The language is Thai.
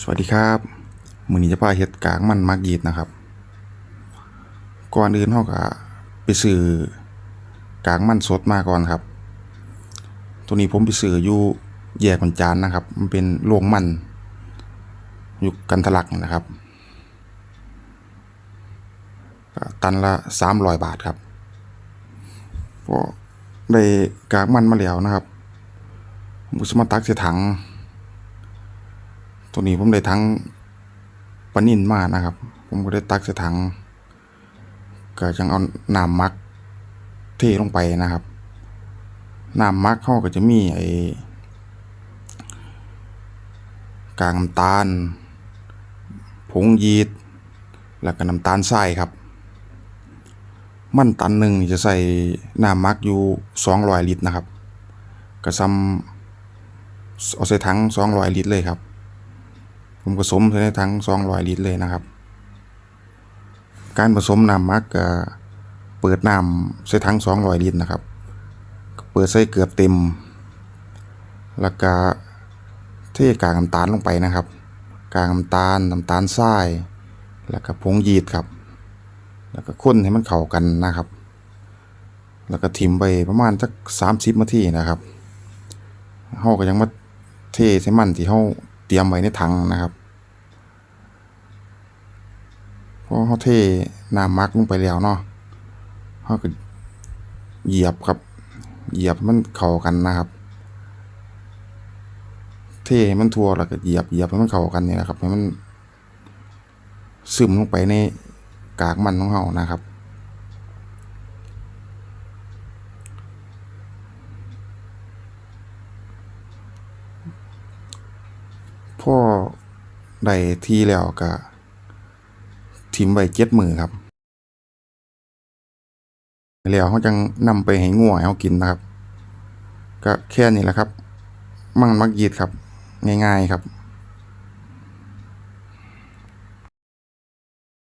สวัสดีครับมือนี้จะพาเฮ็ดกากมันมักยีดนะครับ ก่อนอื่นเฮาก็ไปซื้อกากมันสดมาก่อนครับ ตัวนี้ผมไปซื้ออยู่แยกมันจานนะครับ มันเป็นโรงมัน อยู่กันทะลักนะครับก็ตันละ300บาทครับก็ได้กากมันมาแล้วนะครับผมก็จะมาตักใส่ถัง ตัวนี้ผมได้ทั้งปนินมานะครับ ผมก็ได้ตักใส่ถังก็จังเอาน้ำมักเทลงไปนะครับน้ำมักเขาก็จะมีไอ้กากน้ำตาล ผงยีสต์แล้วก็น้ำตาลทรายครับ มันตันหนึ่งจะใส่น้ำมักอยู่สองร้อยลิตรนะครับ ก็ซ้ำเอาใส่ถังสองร้อยลิตรเลยครับ ผมผสมในถัง200ลิตรเลยนะครับ การผสมน้ำมักก็เปิดน้ำใส่ถัง200ลิตรนะครับ เปิดใส่เกือบเต็ม แล้วก็เทกากน้ำตาลลงไปนะครับ กากน้ำตาลน้ำตาลทราย แล้วก็ผงยีสต์ครับ แล้วก็คนให้มันเข้ากันนะครับ แล้วก็ทิมไปประมาณสัก30นาทีนะครับเฮาก็ยังมาเทใส่มันที่เฮา ตรียมไว้ในถังนะครับพอเขาเทน้ำมักลงไปแล้วเนาะเขาก็เหยียบครับ เหยียบให้มันเข้ากันนะครับ เทให้มันทั่วแล้วก็เหยียบเหยียบให้มันเข้ากันนี่นะครับให้มันซึมลงไปในกากมันของเรานะครับ พ่อได้ที่แล้วก็ทิมไว้เจ็ดมือครับ แล้วเขาจังนำไปให้งัวงเขากินนะครับ ก็แค่นี้แหละครับ มั่งมักยีดครับ ง่ายๆครับ